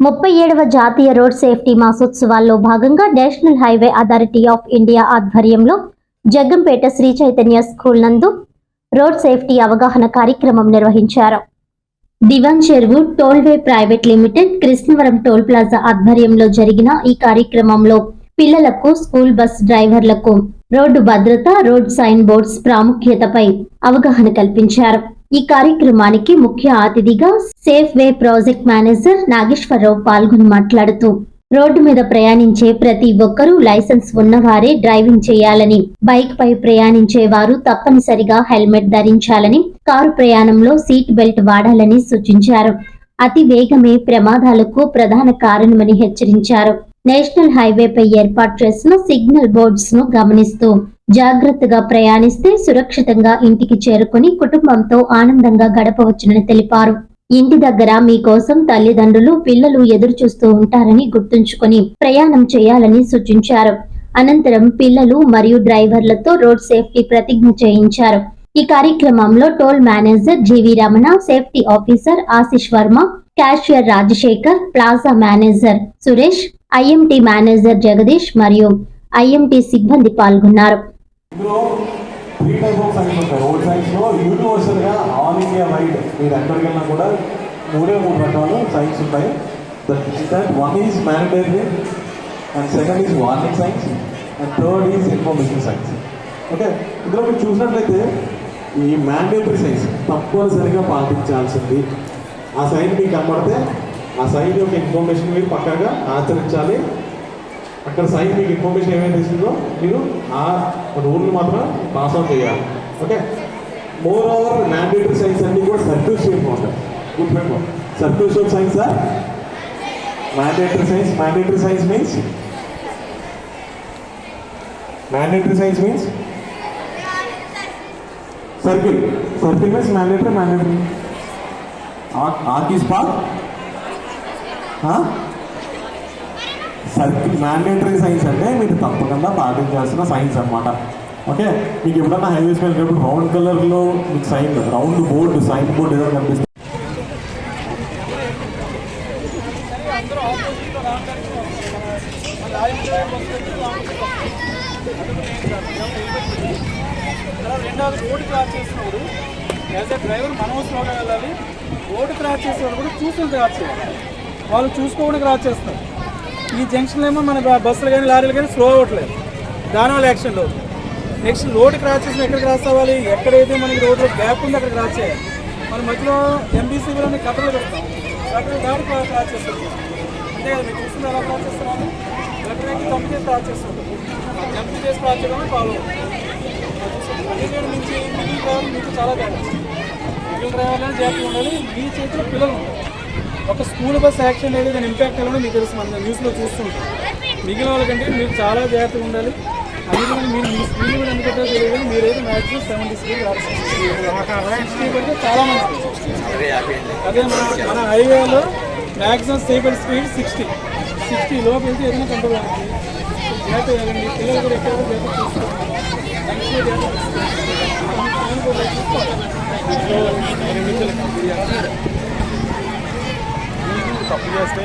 ముప్పై ఏడవ జాతీయ రోడ్ సేఫ్టీ మాసోత్సవాల్లో భాగంగా national highway authority of India ఆధ్వర్యంలో జగ్గంపేట శ్రీ చైతన్య స్కూల్ నందు రోడ్ సేఫ్టీ అవగాహన కార్యక్రమం నిర్వహించారు. Diwan Cheruvu tollway private limited Krishnavaram toll plaza ఆధ్వర్యంలో జరిగిన ఈ కార్యక్రమంలో పిల్లలకు స్కూల్ బస్ డ్రైవర్లకు రోడ్డు భద్రత రోడ్ సైన్ బోర్డ్స్ ప్రాముఖ్యతపై అవగాహన కల్పించారు. ఈ కార్యక్రమానికి ముఖ్య అతిథిగా safe way project manager Nageswararao పాల్గొని మాట్లాడుతూ రోడ్డు మీద ప్రయాణించే ప్రతి ఒక్కరూ లైసెన్స్ ఉన్నవారే డ్రైవింగ్ చేయాలని బైక్ పై ప్రయాణించే వారు తప్పనిసరిగా హెల్మెట్ ధరించాలని కారు ప్రయాణంలో సీట్ బెల్ట్ వాడాలని సూచించారు. అతి వేగమే ప్రమాదాలకు ప్రధాన కారణమని హెచ్చరించారు. నేషనల్ హైవేపై ఏర్పాటు చేసిన సిగ్నల్ బోర్డ్స్ను గమనిస్తూ జాగ్రత్తగా ప్రయాణిస్తే సురక్షితంగా ఇంటికి చేరుకుని కుటుంబంతో ఆనందంగా గడపవచ్చునని తెలిపారు. ఇంటి దగ్గర మీకోసం తల్లిదండ్రులు పిల్లలు ఎదురు చూస్తూ ఉంటారని గుర్తుంచుకొని ప్రయాణం చేయాలని సూచించారు. అనంతరం పిల్లలు మరియు డ్రైవర్లతో రోడ్ సేఫ్టీ ప్రతిజ్ఞ చేయించారు. ఈ కార్యక్రమంలో toll manager G V Ramana safety officer Ashish Varma cashier Rajasekhar plaza manager Suresh IMT manager Jagadish మరియు ఐఎంటీ సిబ్బంది పాల్గొన్నారు. త్రీ టైప్ ఆఫ్ సైన్స్ ఉంటాయి రోడ్ సైన్స్లో యూనివర్సల్గా ఆల్ ఇండియా వైడ్ మీరు ఎక్కడికి వెళ్ళినా కూడా మూడే మూడు రకాలు సైన్స్ ఉంటాయి. That one is and second is warning signs and third is information signs okay ఇందులో మీరు చూసినట్లయితే ఈ మ్యాండేటరీ సైన్స్ తప్పనిసరిగా పాటించాల్సింది ఆ సైన్ మీకు కనబడితే ఆ సైన్ యొక్క ఇన్ఫర్మేషన్ మీరు పక్కాగా ఆచరించాలి. అక్కడ సైన్ మీకు ఇన్ఫర్మేషన్ ఏమైనా ఇస్తుందో మీరు ఆ రూల్ని మాత్రం పాస్ అవుట్ చేయాలి. Okay more over mandatory signs అన్ని కూడా సర్క్యూల్ షేప్ ఉంటాయి గుర్తుపెట్టుకో circle shape signs sir mandatory signs mandatory signs means mandatory signs means circle circle means mandatory mandatory ఆర్కి పార్క్ సర్కిల్ మ్యాండేటరీ సైన్స్ అంటే మీరు తప్పకుండా పాటించాల్సిన సైన్స్ అనమాట ఓకే? మీకు ఎప్పుడన్నా హైవేస్ వెళ్ళినప్పుడు రౌండ్ కలర్లో మీకు sign round board sign board ఏదో కనిపిస్తుంది. తర్వాత రెండవది రోడ్డు క్రాస్ చేసినప్పుడు యాజ్ ఎ డ్రైవర్ మనం స్లోగా వెళ్ళాలి. రోడ్డు క్రాస్ చేసే వాళ్ళు కూడా చూసుకుని క్రాస్ చేయాలి. వాళ్ళు చూసుకోకుండా క్రాస్ చేస్తారు. ఈ జంక్షన్లో ఏమో మన బస్సులు కానీ లారీలు కానీ స్లో అవ్వట్లేదు. దానివల్ల యాక్సిడెంట్ అవుతుంది. నెక్స్ట్ రోడ్డు క్రాస్ చేసిన ఎక్కడ క్రాస్ అవ్వాలి? ఎక్కడైతే మనకి రోడ్లో గ్యాప్ ఉందో అక్కడ క్రాస్ చేయాలి. మన మధ్యలో ఎంబీసీలోని కట్టలు పెడతాం కట్టలు దాటి క్రాస్ క్రాస్ చేస్తాం అంతే కదా మీరు చూస్తున్నారు ఎలా క్రాస్ చేస్తున్నాము ఎక్కడైతే జంప్ చేసి క్రాస్ చేస్తాం జంప్ చేసి క్రాస్ చేయడమే ఫాలో పదిహేడు నుంచి డ్రైవర్ మీకు చాలా తేడా. మిగిలిన డ్రైవర్లను జాగ్రత్తగా ఉండాలి. మీ చేతిలో పిల్లలు ఉంటారు ఒక స్కూల్ బస్ యాక్సిడెంట్ అయితే దాని ఇంపాక్ట్ ఎలా మీకు తెలుసు. మన న్యూస్లో చూస్తుంటాం. మిగిలిన వాళ్ళకంటే మీరు చాలా జాగ్రత్తగా ఉండాలి. అందుకని మీరు మీ స్పీడ్ కూడా ఎంత తెలియదు. కానీ మీరైతే మ్యాక్సిమం సెవెంటీ స్పీడ్ సిక్స్టీ పడితే చాలా మంది అదే మన మన హైవేలో maximum stable speed sixty sixty లోపు వెళ్తే ఏదైనా కంట్రోల్ అవుతుంది జాగ్రత్త వెళ్ళండి పిల్లలు కూడా ఎక్కడ జాగ్రత్త చూసుకోవాలి. మంచిగా జాగ్రత్త తప్పు చేస్తే